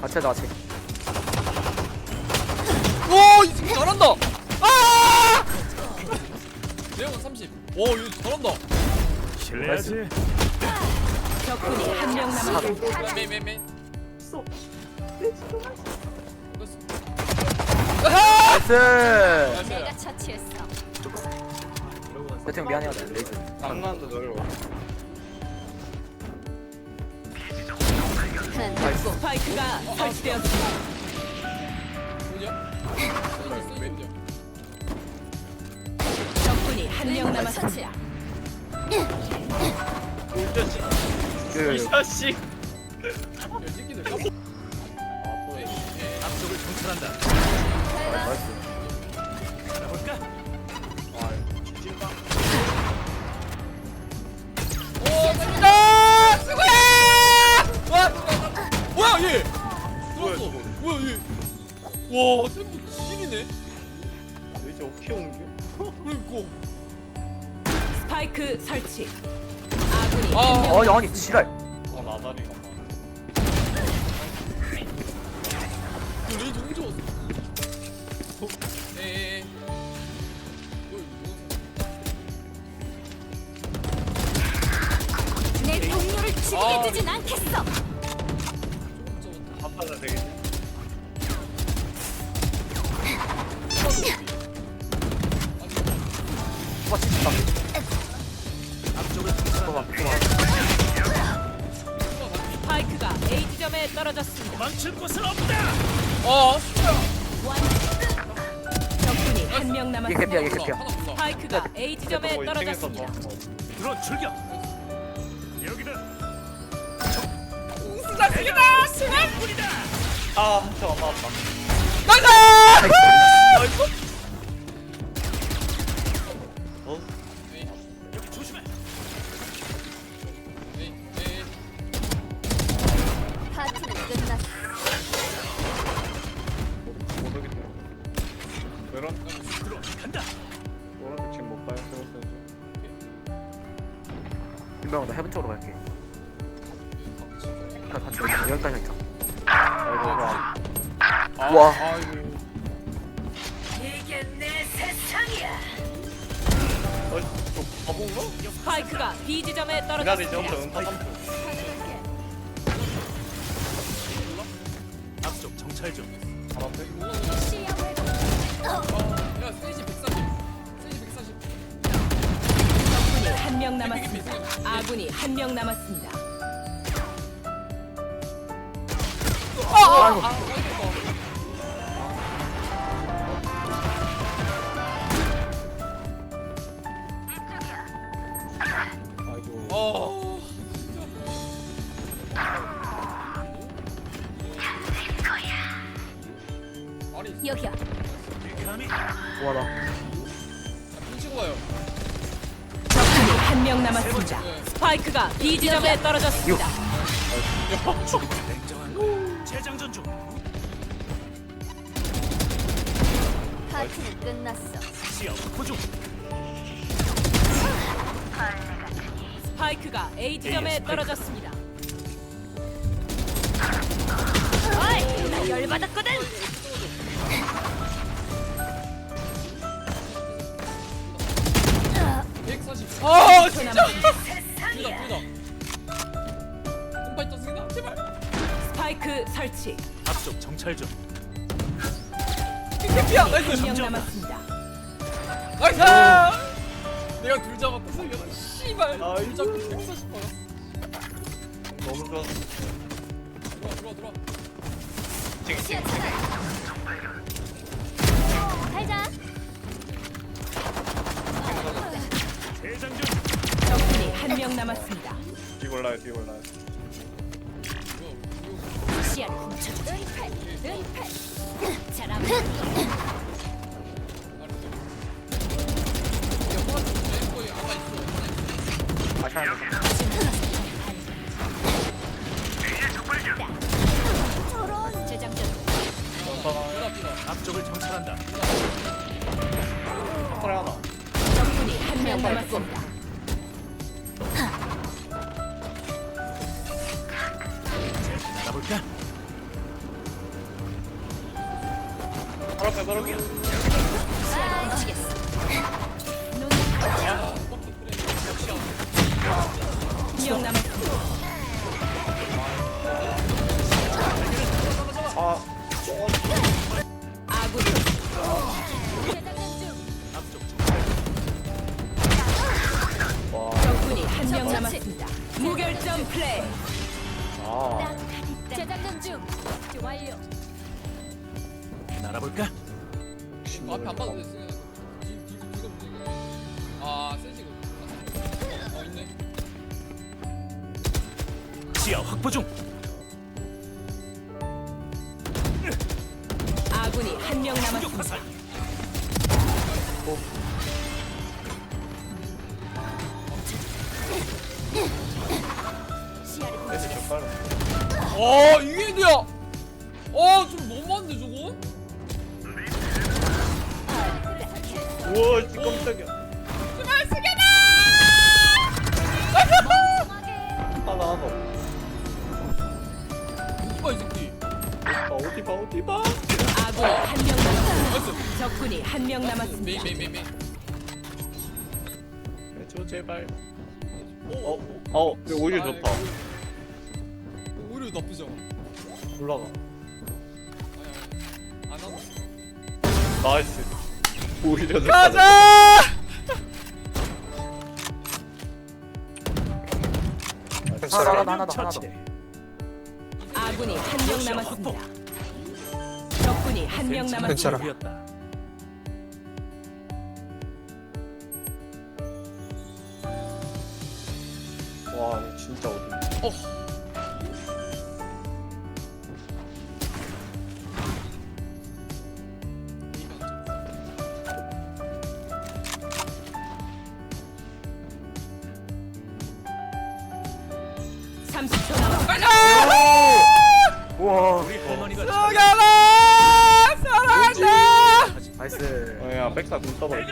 같이 하자 같이 오, 이 새끼 잘한다. 아! 내용은 30. 오, 이거 잘한다. 실례하지. 적군이 한 명 남았습니다. 메인 메인 메인. 나이스 나이스. 내가 처치했어. 대충 미안해요 나 레이즈 장난도 넓어. 나이스 스파이크가 설치되었습니다. 적군이 한 명 남았습니다. 그이 자식. 에이, 에이. 앞쪽을 정찰한다. 뭐야 얘? 들어왔어. 뭐야 얘? 와, 템po 지리네. 이제 어떻게 옮겨? 그러니까. 스파이크 설치. 아군이 아, 한 명. 어 아니 지랄 아 나다리가. 그 레이저 혼자 왔어. 내 동료를 죽게 아. 두진 않겠어. 스파이크가 A 지점에 떨어졌습니다. 망칠 곳은 없다. 어, 적군이 한명 이게 개피야 남았습니다. 개피야 하나. 스파이크가 A 지점에 뭐 떨어졌습니다. 드론 출격. 여기다. 수락. 뿌리다. 아, 저안 나왔다. 간다. 노란색 지금 못 봐요. 세웠어야지. 김병호 나 해븐 쪽으로 갈게 다 같이 여기까지 있자 아이고 아, 아. 아이고. 이게 내 세상이야. 어, 저 바본가? 스파이크가 B 지점에 기다리죠. 떨어졌습니다. 저 음파 3초. 앞쪽 정찰 중. 바로 앞에. 시야 야, 세이지 140. 세이지 140. 적군이 한 명 남았습니다. 아군이 한 명 남았습니다. 아, 아이고. 아이고. 어. 명 남았습니다. 스파이크가 B 지점에 떨어졌습니다. 재장전 중. 파티는 끝났어. 시야 중. 스파이크가 A 지점에 떨어졌습니다. 어이, 나 열받았거든. 아, 진짜. 둘다, 둘다. 콤파이터 쓰기나? 제발. 스파이크 설치. 앞쪽 정찰 중. 캠피야, 나이스. 한명 남았습니다. 나이스. 내가 둘 잡았다. 승리야. 씨발. 아이고. 둘 잡고 140 받았어. 너무 좋았어. 들어와, 들어와, 들어와. 시야 차단. 살자. 적군이 한 명 남았습니다. 뒤 올라요. 시야를 은폐. 잘하면. 다시 하나 저런 재장전. 앞쪽을 정찰한다. 털 하나. 명 받고. 가볼까? 바로 앞에 바로 기야 명 남았습니다. 날아볼까? 앞에 안 봐도 돼 뒤- 뒤- 문제가 아 센시고 어 있네 시야 확보 중. 아군이 한 명 충격 남았습니다. 화살. 어 이게 인데야 어좀 너무한데 저거 우와, 진짜 깜짝이야. 하나 하나. 이봐 이 새끼 아 어디 봐 어디 봐. 아군이 한명 남았습니다. 나이스 적군이 한 명 메인 남았습니다. 메인 메인 메인 저 제발. 어, 어, 이거 오히려 아, 좋다. 이거 오히려 나쁘지 않아 올라가. 아니, 아니. 안 하고 나이스. 오히려. 가자 하나 하나 하나 더 하나 더. 처치. 아군이 한 명 남았습니다. 적군이 한 명 남았습니다. 괜찮아. 와, 진짜 어디? 어 우와. 우리 할머니가 승현아 사랑한다 나이스. 어, 야, 백사 눈 차단.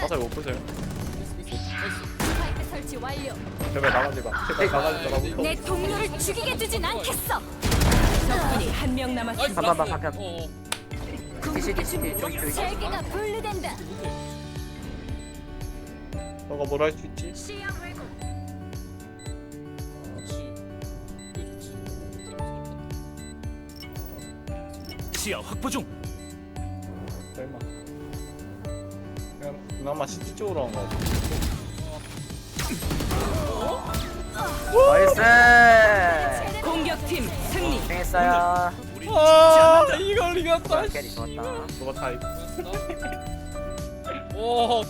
화살 못 보세요. 제발 나가지 마. 제발 나가지 마. 나내 동료를 죽이게 두진 않겠어. 적군이 한 명 남았습니다. 어, 어. 궁극기 준비. 세계가 분리된다. 너가 뭘 할 수 있지? 시야 확보 중. 설마. 그냥 그나마 시티 쪽으로 한 거. 같아. 나이스. 공격팀 승리. 고생했어요. 우리 아 이겼다 캐리 좋았다. 너가 다. 오